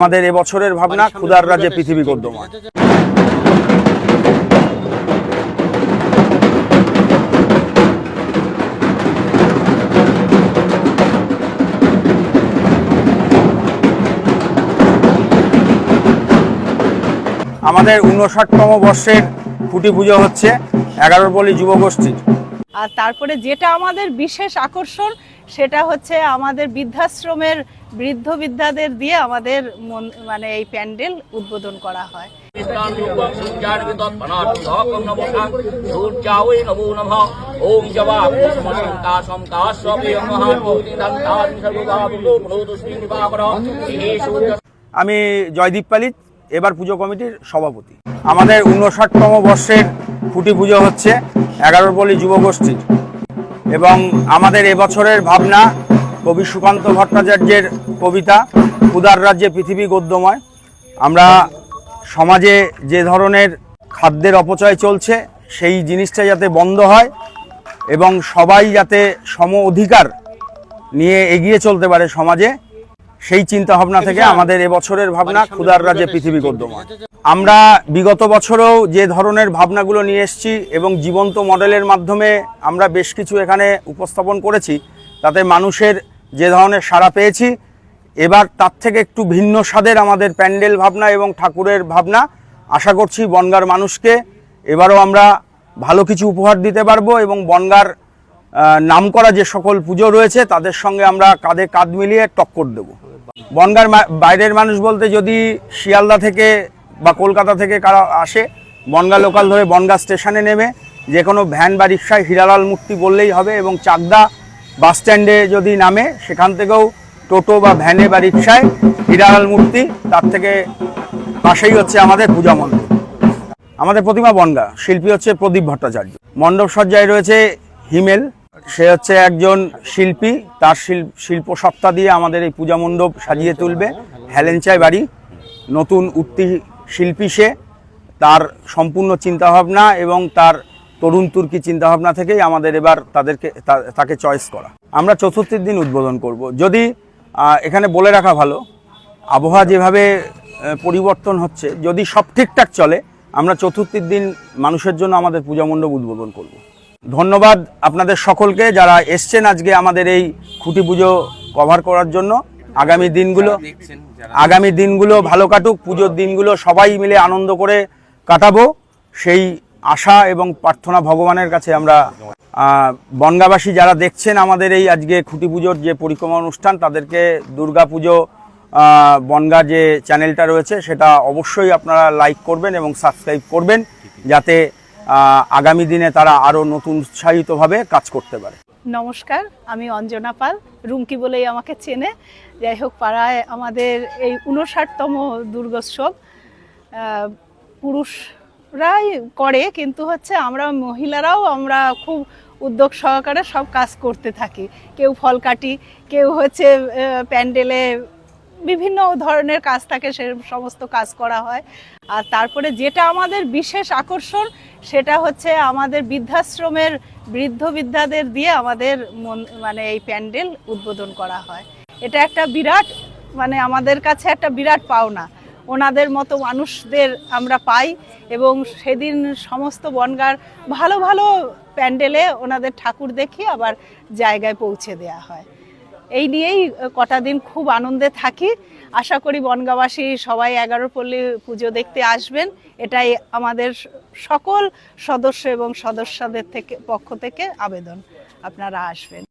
আমাদের এবছরের ভাবনা ক্ষুদার রাজ্যে পৃথিবী গদ্যময় আমাদের উনষাটতম বর্ষের খুঁটি পুজো হচ্ছে এগারো বলি যুবগোষ্ঠীর আর তারপরে যেটা আমাদের বিশেষ আকর্ষণ সেটা হচ্ছে আমাদের বৃদ্ধাশ্রমের বৃদ্ধ বৃদ্ধাদের দিয়ে আমাদের মন- এই প্যান্ডেল উদ্বোধন করা হয়। আমি জয়দীপ পালিত, এবার পুজো কমিটির সভাপতি। আমাদের উনষাটতম বর্ষের খুঁটি পুজো হচ্ছে এগারো বলি যুবগোষ্ঠীর। এবং আমাদের এবছরের ভাবনা কবি সুকান্ত ভট্টাচার্যের কবিতা ক্ষুদার রাজ্যে পৃথিবী গদ্যময়। আমরা সমাজে যে ধরনের খাদ্যের অপচয় চলছে সেই জিনিসটা যাতে বন্ধ হয় এবং সবাই যাতে সম অধিকার নিয়ে এগিয়ে চলতে পারে সমাজে সেই চিন্তা ভাবনা থেকে আমাদের এবছরের ভাবনা ক্ষুদার রাজ্যে পৃথিবী গদ্যময়। আমরা বিগত বছরেও যে ধরনের ভাবনাগুলো নিয়ে এসেছি এবং জীবন্ত মডেলের মাধ্যমে আমরা বেশ কিছু এখানে উপস্থাপন করেছি তাতে মানুষের যে ধরনের সাড়া পেয়েছি, এবার তার থেকে একটু ভিন্ন স্বাদের আমাদের প্যান্ডেল ভাবনা এবং ঠাকুরের ভাবনা। আশা করছি বনগার মানুষকে এবারও আমরা ভালো কিছু উপহার দিতে পারব এবং বনগার নাম করা যে সকল পুজো রয়েছে, তাদের সঙ্গে আমরা কাঁধে কাঁধ মিলিয়ে টক্কর দেব। বনগার বাইরের মানুষ বলতে যদি শিয়ালদা থেকে বা কলকাতা থেকে কারা আসে, বনগা লোকাল ধরে বনগা স্টেশনে নেমে যে কোনো ভ্যান বা রিক্সায় হিরালাল মূর্তি বললেই হবে এবং চাকদা বাস স্ট্যান্ডে যদি নামে, সেখান থেকেও টোটো বা ভ্যানে বা রিক্সায় হিরালাল মূর্তি, তার থেকে পাশেই হচ্ছে আমাদের পূজা মণ্ডপ। আমাদের প্রতিমা বনগা, শিল্পী হচ্ছে প্রদীপ ভট্টাচার্য। মণ্ডপ সজ্জায় রয়েছে হিমেল, সে হচ্ছে একজন শিল্পী, তার শিল- শিল্প সত্তা দিয়ে আমাদের এই পূজা মণ্ডপ সাজিয়ে তুলবে। হেলেঞ্চায় বাড়ি, নতুন উঠতি শিল্পী সে, তার সম্পূর্ণ চিন্তাভাবনা এবং তার তরুণ তুর্কি চিন্তাভাবনা থেকেই আমাদের এবার তাদেরকে তাকে চয়েস করা। আমরা চতুর্থীর দিন উদ্বোধন করব। যদি এখানে বলে রাখা ভালো আবহাওয়া যেভাবে পরিবর্তন হচ্ছে যদি সব ঠিকঠাক চলে আমরা চতুর্থীর দিন মানুষের জন্য আমাদের পূজা মণ্ডপ উদ্বোধন করব। ধন্যবাদ আপনাদের সকলকে যারা এসছেন আজকে আমাদের এই খুঁটি পুজো কভার করার জন্য। আগামী দিনগুলো আগামী দিনগুলো ভালো কাটুক পুজোর দিনগুলো সবাই মিলে আনন্দ করে কাটাবো। সেই আশা এবং প্রার্থনা ভগবানের কাছে আমরা বনগাবাসী যারা দেখছেন আমাদের এই আজকে খুঁটি পুজোর যে পরিক্রমা অনুষ্ঠান তাদেরকে দুর্গা পুজো বনগা যে চ্যানেলটা রয়েছে সেটা অবশ্যই আপনারা লাইক করবেন এবং সাবস্ক্রাইব করবেন যাতে আগামী দিনে তারা আরও নতুন উৎসাহিতভাবে কাজ করতে পারে। নমস্কার আমি অঞ্জনা পাল রুমকি বলেই আমাকে চেনে। যাই হোক পাড়ায় আমাদের এই উনষাটতম দুর্গোৎসব আহ, পুরুষরাই করে, কিন্তু হচ্ছে আমরা মহিলারাও আমরা খুব উদ্যোগ সহকারে সব কাজ করতে থাকি। কেউ ফল কাটি, কেউ হচ্ছে প্যান্ডেলে বিভিন্ন ধরনের কাজ থাকে, সে সমস্ত কাজ করা হয়। আর তারপরে যেটা আমাদের বিশেষ আকর্ষণ, সেটা হচ্ছে আমাদের বৃদ্ধাশ্রমের বৃদ্ধ বৃদ্ধাদের দিয়ে আমাদের মন- মানে এই প্যান্ডেল উদ্বোধন করা হয়। এটা একটা বিরাট মানে আমাদের কাছে একটা বিরাট পাওনা। ওনাদের মতো মানুষদের আমরা পাই এবং সেদিন সমস্ত বনগার ভালো ভালো প্যান্ডেলে ওনাদের ঠাকুর দেখিয়ে আবার জায়গায় পৌঁছে দেওয়া হয়। এই নিয়েই কটা দিন খুব আনন্দে থাকি। আশা করি বনগাঁবাসী সবাই এগারো পল্লী পুজো দেখতে আসবেন। এটাই আমাদের সকল সদস্য এবং সদস্যদের থেকে পক্ষ থেকে আবেদন। আপনারা আসবেন।